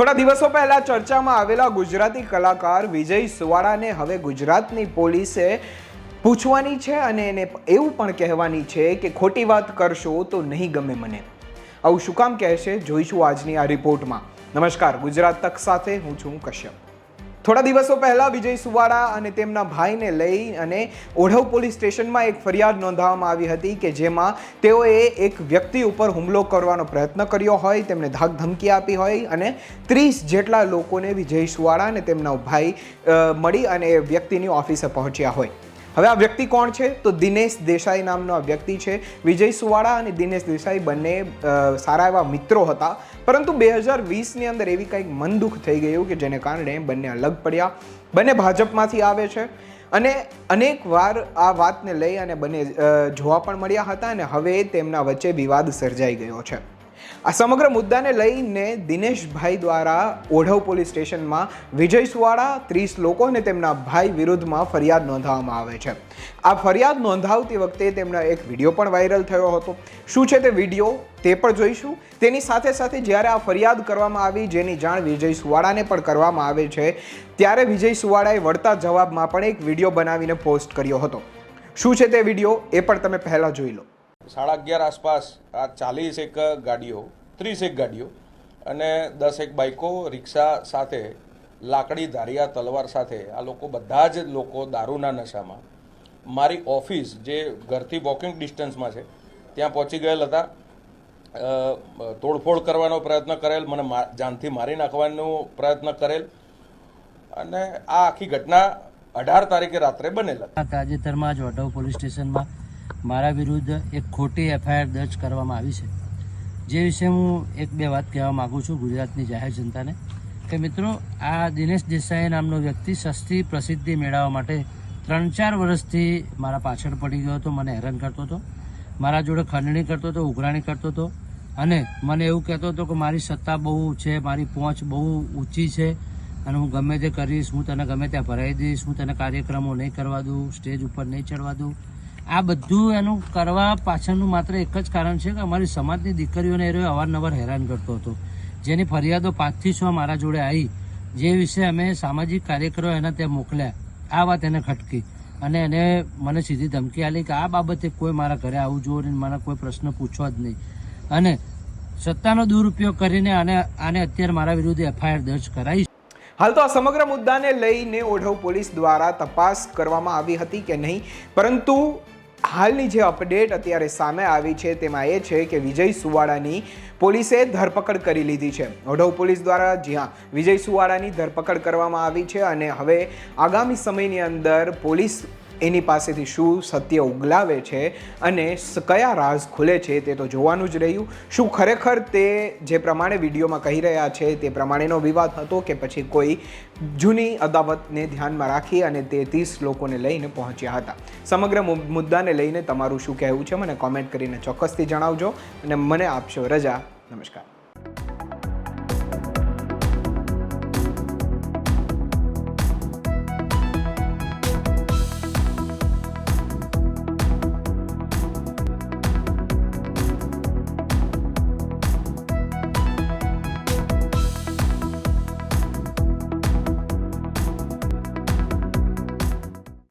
થોડા દિવસો પહેલા ચર્ચામાં આવેલા ગુજરાતી કલાકાર વિજય સુવાળાને હવે ગુજરાતની પોલીસે પૂછવાની છે અને એને એવું પણ કહેવાની છે કે ખોટી વાત કરશો તો નહીં ગમે મને. આવું શું કામ કહેશે? જોઈશું આજની આ રિપોર્ટમાં. નમસ્કાર, ગુજરાત તક સાથે હું છું કશ્યપ. થોડા દિવસો પહેલા વિજય સુવાળા અને તેમના ભાઈને લઈ અને ઓઢવ પોલીસ સ્ટેશનમાં એક ફરિયાદ નોંધાવવામાં આવી હતી કે જેમાં તેઓએ એક વ્યક્તિ ઉપર હુમલો કરવાનો પ્રયત્ન કર્યો હોય, તેમને ધાક ધમકી આપી હોય અને ત્રીસ જેટલા લોકોને વિજય સુવાળા અને તેમના ભાઈ મળી અને એ વ્યક્તિની ઓફિસે પહોંચ્યા હોય. હવે આ વ્યક્તિ કોણ છે? તો દિનેશ દેસાઈ નામનો આ વ્યક્તિ છે. વિજય સુવાળા અને દિનેશ દેસાઈ બંને સારા એવા મિત્રો હતા. પરંતુ બે હજાર વીસની અંદર એવી કંઈક મન દુઃખ થઈ ગયું કે જેને કારણે બંને અલગ પડ્યા. બંને ભાજપમાંથી આવે છે. અને અનેક વાર આ વાતને લઈ અને બંને જોવા પણ મળ્યા હતા અને હવે તેમના વચ્ચે વિવાદ સર્જાઈ ગયો છે. આ સમગ્ર મુદ્દાને લઈને દિનેશભાઈ દ્વારા ઓઢવ પોલીસ સ્ટેશનમાં વિજય સુવાળા ત્રીસ લોકો અને તેમના ભાઈ વિરુદ્ધમાં ફરિયાદ નોંધાવવામાં આવે છે. આ ફરિયાદ નોંધાવતી વખતે તેમનો એક વીડિયો પણ વાયરલ થયો હતો. શું છે તે વીડિયો? તે પણ જોઈશું. તેની સાથે સાથે જ્યારે આ ફરિયાદ કરવામાં આવી, જેની જાણ વિજય સુવાળાને પણ કરવામાં આવે છે, ત્યારે વિજય સુવાળાએ વળતા જવાબમાં પણ એક વીડિયો બનાવીને પોસ્ટ કર્યો હતો. શું છે તે વીડિયો? એ પણ તમે પહેલાં જોઈ લો. સાડા અગિયાર આસપાસ આ ચાલીસ એક ગાડીઓ, ત્રીસ એક ગાડીઓ અને દસ એક બાઇકો રિક્ષા સાથે, લાકડી, ધારિયા, તલવાર સાથે આ લોકો બધા જ લોકો દારૂના નશામાં. મારી ઓફિસ જે ઘરથી વોકિંગ ડિસ્ટન્સમાં છે, ત્યાં પહોંચી ગયેલ હતા. તોડફોડ કરવાનો પ્રયત્ન કરેલ, મને જાનથી મારી નાખવાનો પ્રયત્ન કરેલ અને આ આખી ઘટના અઢાર તારીખે રાત્રે બનેલ તાજેતરમાં જ વડોદ પોલીસ સ્ટેશનમાં મારા વિરુદ્ધ એક ખોટી એફઆઈઆર દર્જ કરવામાં આવી છે. જે વિશે હું એક બે વાત કહેવા માગું છું ગુજરાતની જાહેર જનતાને કે મિત્રો, આ દિનેશ દેસાઈ નામનો વ્યક્તિ સસ્તી પ્રસિદ્ધિ મેળવવા માટે ત્રણ ચાર વર્ષથી મારા પાછળ પડી ગયો હતો, મને હેરાન કરતો હતો, મારા જોડે ખંડણી કરતો હતો, ઉઘરાણી કરતો હતો અને મને એવું કહેતો હતો કે મારી સત્તા બહુ છે, મારી પહોંચ બહુ ઊંચી છે અને હું ગમે તે કરીશ, હું તને ગમે ત્યાં ભરાઈ દઈશ, હું તને કાર્યક્રમો નહીં કરવા દઉં, સ્ટેજ ઉપર નહીં ચડવા દઉં. આ બધું એનું કરવા પાછળનું માત્ર એક જ કારણ છે કે અમારી સમાજની દીકરીઓને એ અવારનવાર હેરાન કરતો હતો. જેની ફરિયાદો પાંચથી છ મારા જોડે આવી, જે વિશે અમે સામાજિક કાર્યકરો એના ત્યાં મોકલ્યા. આ વાત એને ખટકી અને એને મને સીધી ધમકી આલી કે આ બાબતે કોઈ મારા ઘરે આવવું જોઈએ નહીં મારા કોઈ પ્રશ્ન પૂછવા જ નહીં. અને સત્તાનો દુરુપયોગ કરીને આને આને અત્યારે મારા વિરુદ્ધ એફઆઈઆર દર્જ કરાઈ હાલ તો આ સમગ્ર મુદ્દાને લઈને ઓઢવ પોલીસ દ્વારા તપાસ કરવામાં આવી હતી કે નહીં, પરંતુ હાલની જે અપડેટ અત્યારે સામે આવી છે તેમાં એ છે કે વિજય સુવાળાની પોલીસે ધરપકડ કરી લીધી છે. ઓઢવ પોલીસ દ્વારા જ્યાં વિજય સુવાળાની ધરપકડ કરવામાં આવી છે અને હવે આગામી સમયની અંદર પોલીસ એની પાસેથી શું સત્ય ઉગલાવે છે અને કયા રાઝ ખુલે છે તે તો જોવાનું જ રહ્યું. શું ખરેખર તે જે પ્રમાણે વિડીયોમાં કહી રહ્યા છે તે પ્રમાણેનો વિવાદ હતો કે પછી કોઈ જૂની અદાવતને ધ્યાનમાં રાખી અને તે ત્રીસ લોકોને લઈને પહોંચ્યા હતા? સમગ્ર મુદ્દાને લઈને તમારું શું કહેવું છે? મને કોમેન્ટ કરીને ચોક્કસથી જણાવજો અને મને આપશો. રજા. નમસ્કાર.